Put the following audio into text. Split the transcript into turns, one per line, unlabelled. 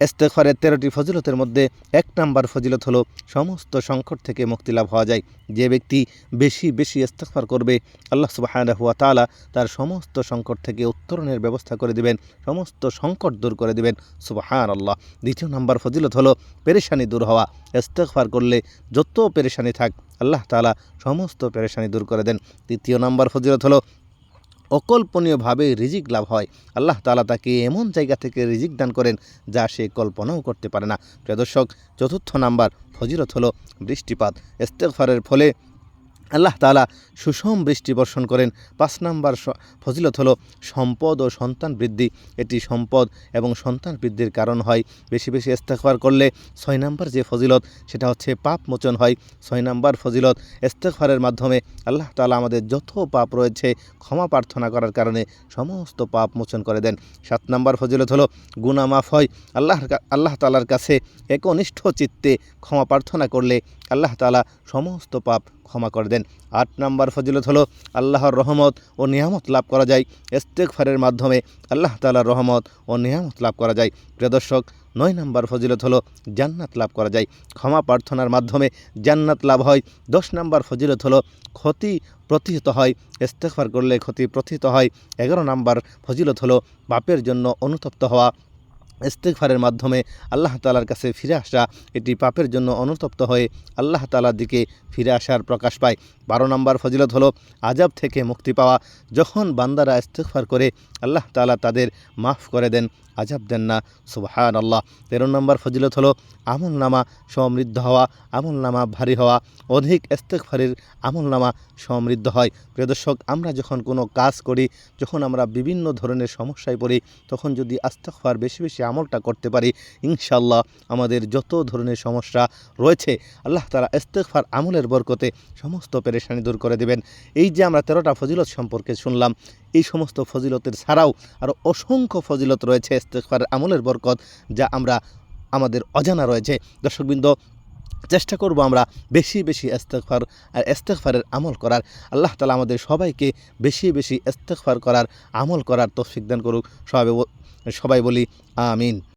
ইস্তেগফারের তেরোটি ফজিলতের মধ্যে এক নাম্বার ফজিলত হলো সমস্ত সংকট থেকে মুক্তি লাভ হওয়া যায়। যে ব্যক্তি বেশি বেশি ইস্তেগফার করবে, আল্লাহ সুবহানাহু ওয়া তাআলা তার সমস্ত সংকট থেকে উত্তরণের ব্যবস্থা করে দিবেন, সমস্ত সংকট দূর করে দিবেন। সুবহান আল্লাহ দ্বিতীয় নাম্বার ফজিলত হলো পেরেশানি দূর হওয়া। ইস্তেগফার করলে যত পেরেশানি থাক, আল্লাহ তালা সমস্ত পেরেশানি দূর করে দেন। তৃতীয় নাম্বার ফজিলত হলো অকল্পনীয়ভাবে রিজিক লাভ হয়। আল্লাহ তালা তাকে এমন জায়গা থেকে রিজিক দান করেন যা সে কল্পনাও করতে পারে না। প্রিয় দর্শক, চতুর্থ নাম্বার ফজিরত হলো বৃষ্টিপাত। ইস্তেকফারের ফলে আল্লাহ তালা সুষম বৃষ্টি বর্ষণ করেন। পাঁচ নাম্বার ফজিলত হলো সম্পদ ও সন্তান বৃদ্ধি। এটি সম্পদ এবং সন্তান বৃদ্ধির কারণ হয়। বেশি বেশি ইস্তেগফার করলে ছয় নাম্বার যে ফজিলত, সেটা হচ্ছে পাপ মোচন হয়। ছয় নাম্বার ফজিলত, ইস্তেগফারের মাধ্যমে আল্লাহ তালা আমাদের যত পাপ রয়েছে ক্ষমা প্রার্থনা করার কারণে সমস্ত পাপ মোচন করে দেন। সাত নাম্বার ফজিলত হলো গুনাহ মাফ হয়। আল্লাহর কা- আল্লাহ তালার কাছে একনিষ্ঠ চিত্তে ক্ষমা প্রার্থনা করলে আল্লাহ তালা সমস্ত পাপ ক্ষমা করে দেন। আট নাম্বার ফজিলত হলো, আল্লাহর রহমত ও নিয়ামত লাভ করা যায়। ইস্তেগফারের মাধ্যমে আল্লাহ তালার রহমত ও নিয়ামত লাভ করা যায়। প্রিয় দর্শক, নয় নাম্বার ফজিলত হলো, জান্নাত লাভ করা যায়। ক্ষমা প্রার্থনার মাধ্যমে জান্নাত লাভ হয়। দশ নাম্বার ফজিলত হলো, ক্ষতি প্রতিহত হয়। ইস্তেগফার করলে ক্ষতি প্রতিহত হয়। এগারো নাম্বার ফজিলত হলো, পাপের জন্য অনুতপ্ত হওয়া। ইস্তেগফারের মাধ্যমে আল্লাহ তালার কাছে ফিরে আসা এটি পাপের জন্য অনুতপ্ত হয়ে আল্লাহ তালার দিকে ফিরে আসার প্রকাশ পায়। বারো নম্বর ফজিলত হলো আজাব থেকে মুক্তি পাওয়া। যখন বান্দারা ইস্তেগফার করে, আল্লাহ তালা তাদের মাফ করে দেন আজাব দেন না। সুবহান আল্লাহ তেরো নম্বর ফজিলত হলো আমল নামা সমৃদ্ধ হওয়া আমল নামা ভারী হওয়া। অধিক ইস্তেগফারের আমল নামা সমৃদ্ধ হয়। প্রিয় দর্শক, আমরা যখন কোনো কাজ করি, যখন আমরা বিভিন্ন ধরনের সমস্যায় পড়ি, তখন যদি আস্তাগফার বেশি বেশি আমলটা করতে পারি ইনশাল্লাহ আমাদের যত ধরনের সমস্যা রয়েছে, আল্লাহ তারা ইস্তেগফার আমলের বরকতে সমস্ত পেরেশানি দূর করে দেবেন। এই যে আমরা তেরোটা ফজিলত সম্পর্কে শুনলাম, এই সমস্ত ফজিলতের ছাড়াও আরও অসংখ্য ফজিলত রয়েছে ইস্তেগফারের আমলের বরকত, যা আমরা, আমাদের অজানা রয়েছে। দর্শকবৃন্দ, চেষ্টা করব আমরা বেশি বেশি ইস্তেগফার, আর ইস্তেগফারের আমল করার। আল্লাহ তালা আমাদের সবাইকে বেশি বেশি ইস্তেগফার করার, আমল করার তৌফিক দান করুক। সবাই সবাই বলি আমিন।